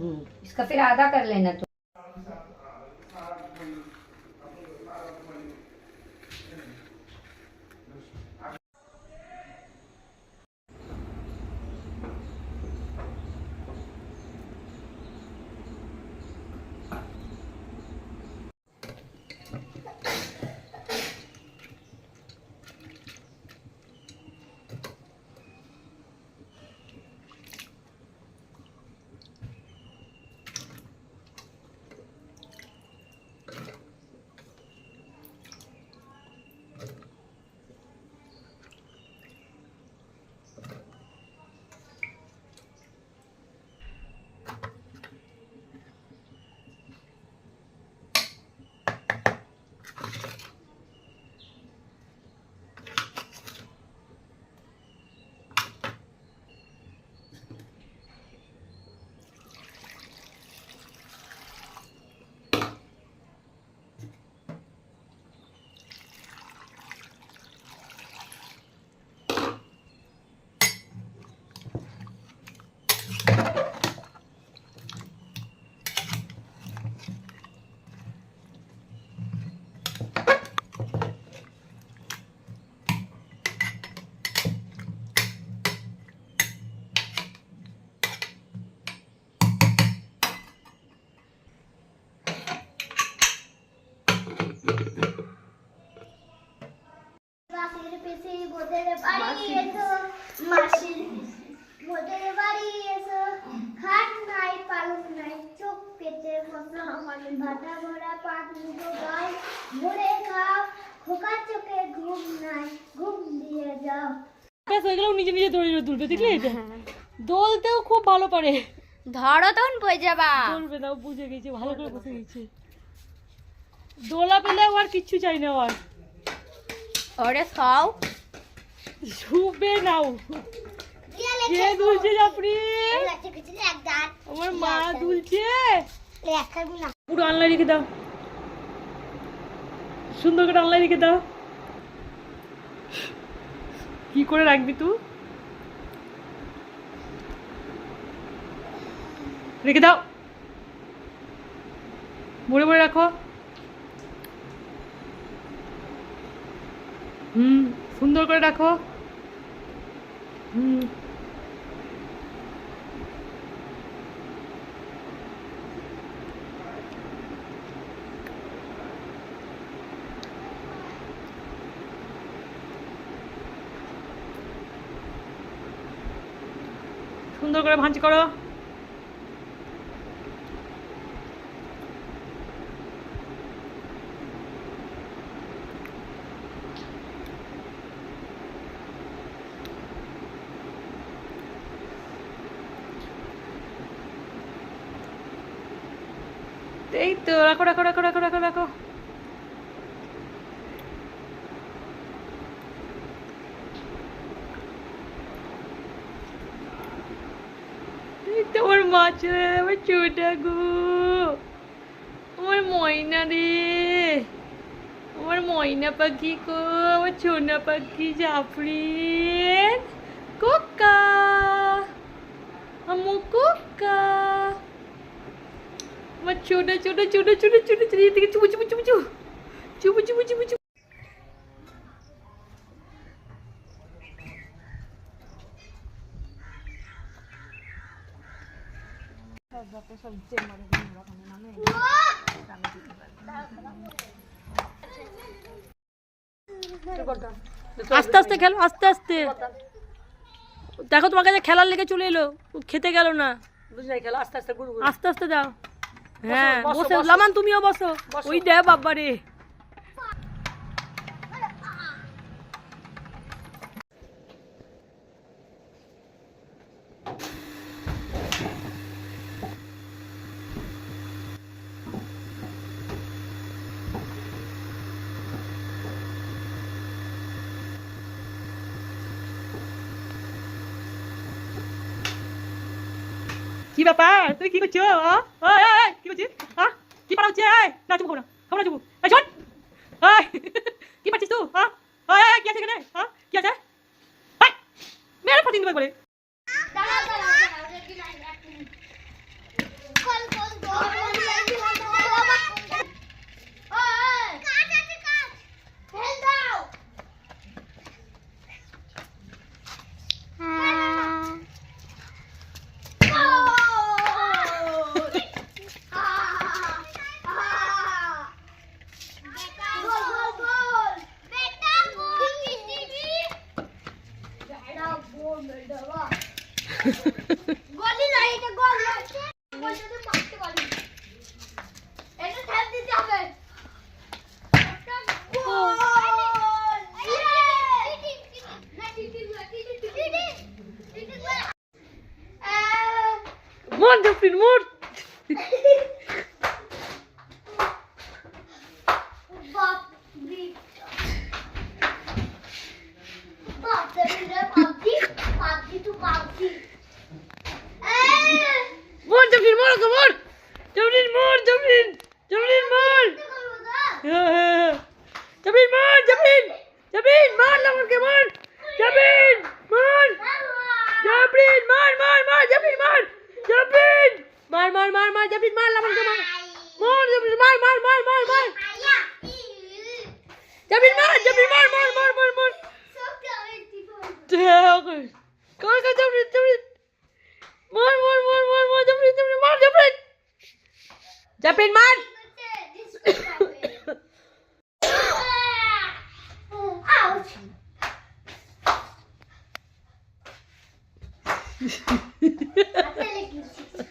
हम्म, इसका फिर आधा कर लेना तो। পাট মুখো গাল খাও খোকা চোখে ঘুম নাই ঘুম দিয়ে যাও। ব্যাস হয়ে গেল নিজে নিজে দড়ি তুলবে দেখলে? এটা দোলতেও খুব ভালো পারে। ধরো তখন বই যাবা। চলবে না বুঝে গেছে ভালো করে বসে গেছে। দোলা পেলে আর কিচ্ছু চাই না আর। ওরে খাও। শুবে নাও কে দুলছে চাপড়ি আমার মা দুলছে। পুরো আনলাই রেখে দাও। সুন্দর করে আনলাই রেখে দাও। কি করে রাখবি তুই? রেখে দাও। মরে মরে রাখো। হুম, সুন্দর করে রাখো। হুম। সুন্দর করে ভাঁজ করো। এই তো রাখো রাখো রাখো রাখো রাখো। রাখো তো আমার ছোটা গো। আমার ময়না রে। আমার ময়না পাখি কো আমার ছোনা পাখি জাফরি। কোকা আমু কোকা আমার ছোট ছোট ছোট ছোট ছোট ছোট এদিকে চুপু চুপু চুপু চুপু। চুপু চুপু চুপু চুপু। আস্তে আস্তে খেলো আস্তে আস্তে। দেখো তোমার কাছে খেলার লেগে চলে এলো খেতে গেল না। আস্তে আস্তে দাও। হ্যাঁ বসে লামান তুমিও বসো। ওই দে বাবা রে কি ব্যাপার? তুই কি করছ? কি করছিস হ্যাঁ কি পারা হচ্ছে? না চুপ না খাব না চুপ এই শোন। কি পাচ্ছিস তুই? হ্যাঁ কি আছে এখানে? হ্যাঁ কি আছে? মেরে ফাটিয়ে দেবে করে গলি না এটা গোল আছে বলতে মারতে পারি এটা ঠেল দিতে হবে একটা গোল মর জাফরিন মর বাপ রে বাপ রে পাবজি পাবজি তো পাবজি এ মর জাফরিন মর ওকে মর জাফরিন মর জাফরিন জাফরিন মর হ্যাঁ, হ্যাঁ, হ্যাঁ। জাফরিন মর জাফরিন জাফরিন মার লামনকে মার জাফরিন মার জাফরিন মার মার মার জাফরিন মার জাফরিন মার মার মার মার জাফরিন মার লামনকে মার মার জাফরিন মার মার মার মার মার জাফরিন মার জাফরিন মার মার মার মার মার Terre. Kom, kom, Jeffrey, Jeffrey. Mar, mar, mar, mar, mar, Jeffrey, Jeffrey, mar, Jeffrey. Jeffrey, mar. Ouch! Annelik